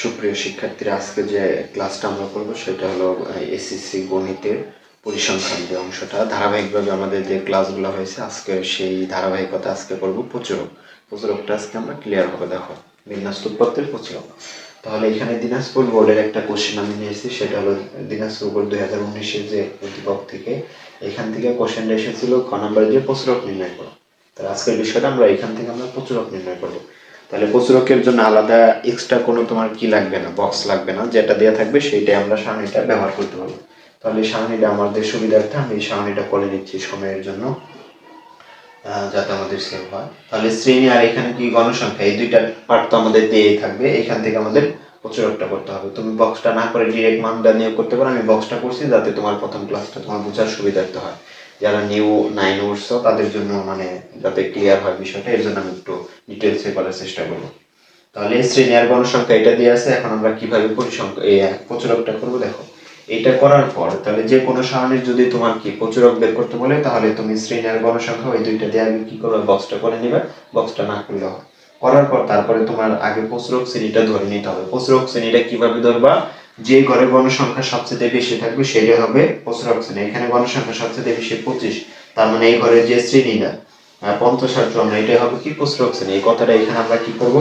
সুপ্রিয় শিক্ষার্থীরা, আজকে যে ক্লাসটা আমরা করব সেটা হলো এসএসসি গণিতের পরিসংখ্যান যে অংশটা। ধারাবাহিকভাবে আমাদের যে ক্লাসগুলো হয়েছে, আজকে সেই ধারাবাহিকতা আজকে করব প্রচুরক। প্রচুরকটা আজকে আমরা ক্লিয়ার হবে, দেখো। বিন্যাস্তুপ পত্রের প্রচুরক। তাহলে এখানে দিনাজপুর বোর্ডের একটা কোশ্চেন আমি নিয়েছি, সেটা হলো দিনাজপুর বোর্ড দুই হাজার উনিশের যে উদ্দীপক থেকে। এখান থেকে কোশ্চেনটা এসেছিল, ক নাম্বার দিয়ে প্রচুরক নির্ণয় করো। তাহলে আজকের বিষয়টা আমরা এখান থেকে আমরা প্রচুরক নির্ণয় করব। তাহলে প্রচুরকের জন্য আলাদা এক্সট্রা কোনো তোমার কি লাগবে না বক্স লাগবে না, যেটা দেওয়া থাকবে সেইটাই আমরা সারণীটা ব্যবহার করতে পারব। তাহলে সারণীটা আমাদের সুবিধার্থে আমি সারণীটা করে নিচ্ছি সময়ের জন্য যাতে আমাদের সেভ হয়। তাহলে শ্রেণি আর এখানে কি গণসংখ্যা? এই দুইটা পার্ট তো আমাদের দিয়েই থাকবে, এখান থেকে আমাদের প্রচুরকটা করতে হবে। তুমি বক্সটা না করে ডিরেক্ট মানটা নিয়োগ করতে পারো, আমি বক্সটা করছি যাতে তোমার প্রথম ক্লাসটা তোমার বোঝার সুবিধার্থে হয়। যারা নিউ নাইন উঠছো, তাদের জন্য মানে যাতে ক্লিয়ার হয় বিষয়টা, এর জন্য আমি একটু ডিটেলসে করার চেষ্টা করব। তাহলে শ্রেণি আর গণসংখ্যা এটা দিয়ে আছে, এখন আমরা কীভাবে পরিসংখ্যা এই প্রচুরকটা করব, দেখো। এটা করার পর, তাহলে যে কোনো সারণীর যদি তোমার কি প্রচুরক বের করতে বলে, তাহলে তুমি শ্রেণি আর গণসংখ্যা, ওই দুইটা দিয়ে আগে কি করবে? বক্সটা করে নিবে। বক্সটা না করলে হয়। করার পর তারপরে তোমার আগে প্রচুরক শ্রেণীটা ধরে নিতে হবে। প্রচুরক শ্রেণীটা কীভাবে ধরবা? যে ঘরে গণসংখ্যা সবচেয়ে বেশি থাকবে, সেটা হবে প্রচুরক শ্রেণি। এখানে গণসংখ্যা সবচেয়ে বেশি পঁচিশ। তার মানে এই ঘরের যে শ্রেণীটা পঞ্চাশ আর চুয়ান্ন এটাই হবে কি প্রচুরক শ্রেণি এই কথাটা এখানে আমরা কি করব?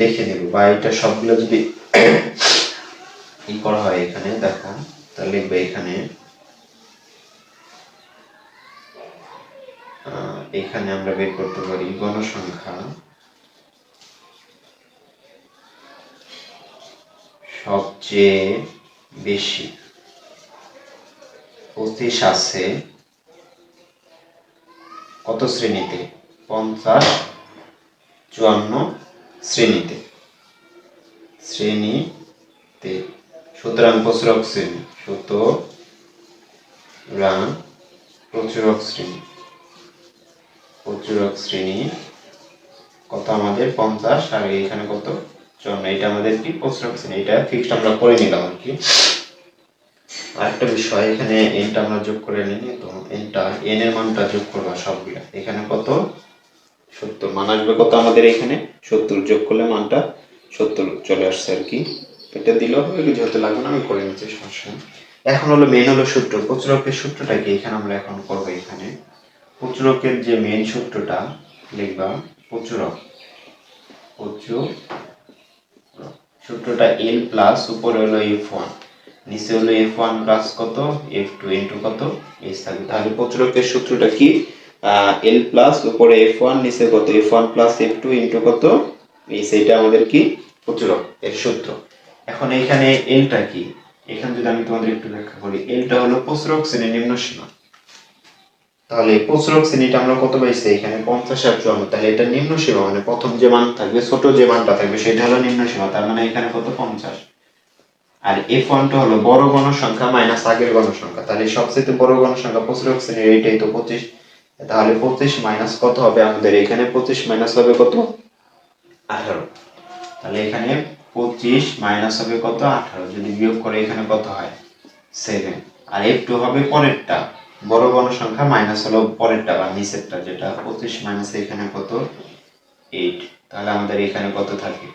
লিখে নেব। বা এটা সবগুলো যদি ই করা হয় এখানে দেখো তাহলে লিখবে এখানে। এখানে আমরা বের করতে পারি গণসংখ্যা। সবচেয়ে বেশি। পঁচিশ আছে। কত শ্রেণীতে? পঞ্চাশ, চুয়ান্ন শ্রেণীতে। শ্রেণীতে। সুতরাং প্রচুরক শ্রেণি। সুতরাং প্রচুরক শ্রেণি। প্রচুরক শ্রেণি কত আমাদের? পঞ্চাশ। আর এখানে কত? চুয়ান্ন। এটা আমাদের কি? প্রচুরক শ্রেণি। এটা ফিক্সড আমরা করে নিলাম আর কি। আরেকটা বিষয়, এখানে এনটা আমরা যোগ করে নিই, তো এনটা এন এর মানটা যোগ করবা সবগুলা। এখানে কত? সত্তর। মান আসবে কত আমাদের এখানে? সত্তর। যোগ করলে মানটা সত্তর চলে আসছে আর কি। এটা দিলেও হবে হতে লাগবে না, আমি করে নিচ্ছি, সমস্যা এখন হলো মেন হলো সূত্র। প্রচুরকের সূত্রটা কি? এখানে আমরা এখন করব এখানে। প্রচুরকের যে মেন সূত্রটা, লিখবা প্রচুরক। প্রচুর সূত্রটা এল প্লাস উপরে হলো এফ ওয়ান নিচে হলো এফ ওয়ান প্লাস কত? এফ টু ইন্টু কত? এইচ থাকবে তাহলে প্রচুরকের সূত্রটা কি? এল প্লাস উপরে এফ ওয়ান নিচে কত? F one plus f two into কত? এইচ এটা আমাদের কি? প্রচুরক এর সূত্র। এখন এখানে এলটা কি? এখানে যদি আমি তোমাদের একটু ব্যাখ্যা করি এলটা হলো প্রচুরক শ্রেণির নিম্ন সীমা। তাহলে প্রচুরক শ্রেণীটা আমরা কত পাইছি? এখানে পঞ্চাশ আর চুয়ান্ন। তাহলে এটা নিম্ন সীমা মানে প্রথম যে মান থাকবে, ছোট যে মানটা থাকবে, সেটা হলো নিম্ন সীমা। তার মানে এখানে কত? পঞ্চাশ। আর এফ ওয়ানটা হলো বড় গণসংখ্যা মাইনাস আগের গণসংখ্যা। তাহলে সবচেয়ে বড় গণসংখ্যা প্রচুরক শ্রেণির এইটাই তো পঁচিশ। তাহলে পঁচিশ মাইনাস কত হবে আমাদের? এখানে পঁচিশ মাইনাস হবে কত? আঠারো। তাহলে এখানে পঁচিশ মাইনাস হবে কত? আঠারো। যদি বিয়োগ করে এখানে কত হয়? সেভেন আর এফ টু হবে পরেরটা। বড় গণসংখ্যা মাইনাস হলো পরেরটা বা নিচেরটা, যেটা পঁচিশ মাইনাস এখানে কত? এইট তাহলে আমাদের এখানে কত থাকে?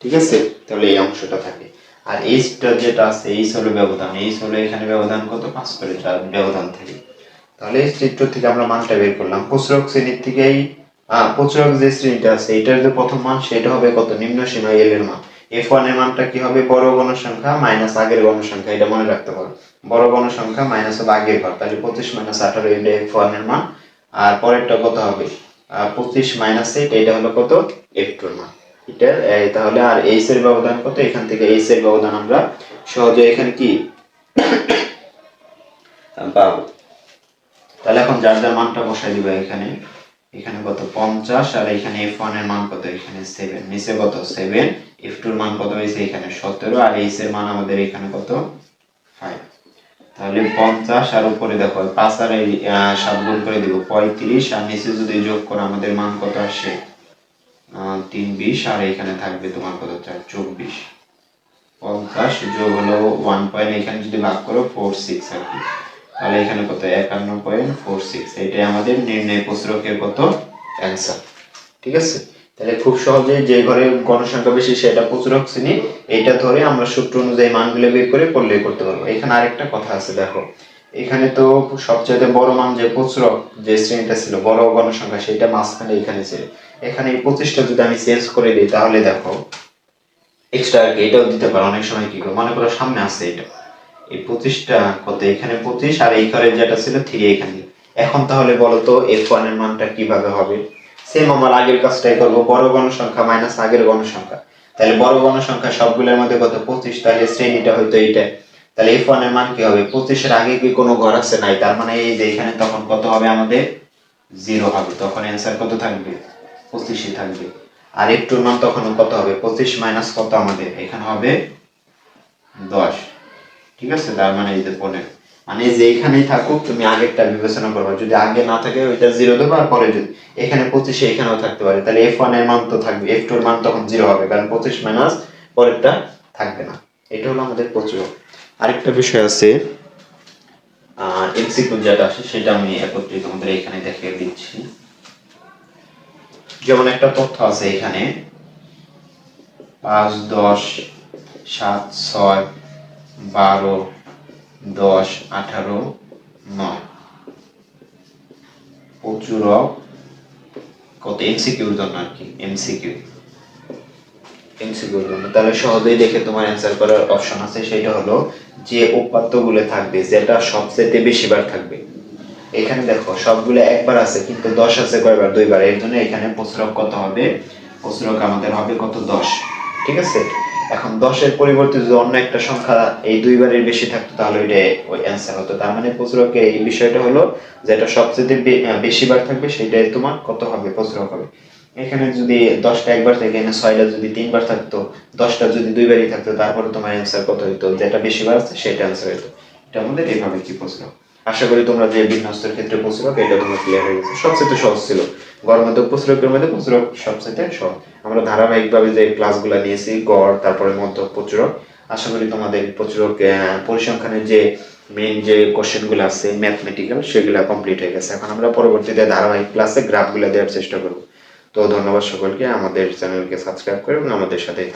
ঠিক আছে? তাহলে এই অংশটা থাকে। আর এইচটা যেটা আছে এইচ হলো ব্যবধান এইচ হলো এখানে ব্যবধান কত? পাঁচ করে চার ব্যবধান থাকে। তাহলে এই চিত্র থেকে আমরা মানটা বের করলাম। প্রচুরক শ্রেণির থেকেই প্রচুরক যে শ্রেণীটা আছে, এটার যে প্রথম মান, সেটা হবে কত? নিম্ন সীমা এল এর মান। এফ ওয়ানের মানটা কি হবে? বড় গণসংখ্যা মাইনাস আগের গণসংখ্যা এটা মনে রাখতে পারো বড় গণসংখ্যা মাইনাস হবে আগের ঘর, তাহলে পঁচিশ মাইনাস আঠারো এটা এফ ওয়ানের মান। আর পরেরটা কত হবে? পঁচিশ মাইনাস এইট এটা হলো কত? এফ টু এর মান। এটা তাহলে আর এইচ এর ব্যবধান কত? এখান থেকে এইচ এর ব্যবধান আমরা সহজে এখানে কি তাহলে এখন যার যার মানটা বসাই এখানে এখানে কত? পঞ্চাশ, আর এখানে এফ ওয়ানের মান কত? এখানে সেভেন নিচে কত? সেভেন এফ টুর মান কত হয়েছে? এখানে সতেরো, আর এইচ এর মান আমাদের এখানে কত? ফাইভ তাহলে পঞ্চাশ, আর উপরে দেখো, পাঁচ আর সাত গুণ করে দিব, পঁয়ত্রিশ, আর নিচে যদি যোগ করো, আমাদের মান কত আসে? তিন বিশ, আর এখানে থাকবে তোমার কত চার? চব্বিশ। পঞ্চাশ যোগ হলো ওয়ান পয়েন্ট এখানে যদি ভাগ করো ফোর সিক্স আর কি। তাহলে এখানে কত? একান্ন পয়েন্ট ফোর সিক্স এটাই আমাদের নির্ণয় প্রশ্রকের কত? অ্যান্সার ঠিক আছে? তাহলে খুব সহজে যে ঘরে গণসংখ্যা বেশি, সেটা প্রচুরক শ্রেণি, এইটা ধরে আমরা সূত্র অনুযায়ী মানগুলো বের করে করলে করতে পারব। এখানে আরেকটা কথা আছে, দেখো। এখানে তো সবচেয়ে বড় মান যে প্রচুরক যে শ্রেণীটা ছিল, বড় গণসংখ্যা, সেটা মাঝখানে এখানে ছিল। এখানে এই পঁচিশটা যদি আমি চেঞ্জ করে দিই, তাহলে দেখো এক্সট্রা আর কি, এটাও দিতে পারো অনেক সময় কি মনে করো সামনে আছে এটা। এই পঁচিশটা, কত? এখানে পঁচিশ, আর এই ঘরে যেটা ছিল থ্রি এখানে। এখন তাহলে বলো তো এফ ওয়ানের মানটা কীভাবে হবে? সেম আমার আগের কাজটাই করব, বড় গণসংখ্যা মাইনাস আগের গণসংখ্যা। তাহলে বড় গণসংখ্যা সবগুলোর মধ্যে কত? পঁচিশ, তাহলে শ্রেণীটা হয়তো এইটা তাহলে এফ ওয়ানের মান কি হবে? পঁচিশের আগে কি কোনো ঘর আছে? নাই। তার মানে এই যে এখানে তখন কত হবে আমাদের? জিরো হবে। তখন অ্যান্সার কত থাকবে? পঁচিশই থাকবে। আর একটুর মান তখন কত হবে? পঁচিশ মাইনাস কত আমাদের? এখানে হবে দশ। ঠিক আছে? তার মানে এই যে পনেরো। মানে যে এখানেই থাকুক, তুমি আগেরটা বিবেচনা করবে। যদি আগে না থাকে, ওইটা জিরো দেবো, আর পরে যদি এখানে পঁচিশে এখানেও থাকতে পারে। তাহলে এফ ওয়ানের মান তো থাকবে। এফ টু এর মান তখন জিরো হবে, কারণ পঁচিশ মাইনাস পরেরটা থাকবে না। এটা হলো আমাদের প্রচুর। আরেকটা বিষয় আছে আসে সেটা আমি একত্রিত এখানে দেখিয়ে দিচ্ছি। যেমন একটা তথ্য আছে এখানে, পাঁচ, দশ, সাত, ছয়, বারো, দশ, আঠারো, নয়। প্রচুরক কত? এমসিকিউর জন্য আর কি, এমসিকিউ। এমসিকিউর জন্য। তাহলে সহজেই দেখে তোমার অ্যান্সার করার অপশন আছে, সেটা হলো যে উপাত্তগুলো থাকবে, যেটা সবচেয়ে বেশিবার থাকবে। এখানে দেখো, সবগুলো একবার আছে, কিন্তু দশ আছে কয়বার? দুইবার। এর জন্য এখানে প্রচুরক কত হবে? প্রচুরক আমাদের হবে কত? দশ। ঠিক আছে? এখন দশের পরিবর্তে যদি অন্য একটা সংখ্যা এই দুইবারের বেশি থাকতো, তাহলে ওইটা ওই অ্যান্সার হতো। তার মানে প্রচুরকের এই বিষয়টা হলো, যেটা সবচেয়ে বেশিবার থাকবে, সেটাই তোমার কত হবে? প্রচুরক হবে। এখানে যদি দশটা একবার থাকে, এখানে ছয়টা যদি তিনবার থাকতো, দশটা যদি দুইবারই থাকতো, তারপরে তোমার অ্যান্সার কত হইতো? যেটা বেশিবার আছে, সেটা অ্যান্সার হতো এটা আমাদের এইভাবে কি প্রচুরক আশা করি তোমরা যে বিন্যস্তের ক্ষেত্রে প্রচুরক এটা তোমার ক্লিয়ার হয়ে গেছে। সবচেয়ে সহজ ছিল। গড় মধ্যে প্রচুরকের মধ্যে প্রচুরক সবচেয়ে সহজ। আমরা ধারাবাহিকভাবে যে ক্লাসগুলো নিয়েছি, গড়, তারপরে মধ্য প্রচুরক, আশা করি তোমাদের প্রচুরক পরিসংখ্যানের যে মেইন যে কোশ্চেনগুলো আছে ম্যাথমেটিক্যাল সেগুলো কমপ্লিট হয়ে গেছে। এখন আমরা পরবর্তীতে ধারাবাহিক ক্লাসে গ্রাফগুলো দেওয়ার চেষ্টা করব। তো ধন্যবাদ সকলকে আমাদের চ্যানেলকে সাবস্ক্রাইব করে এবং আমাদের সাথেই।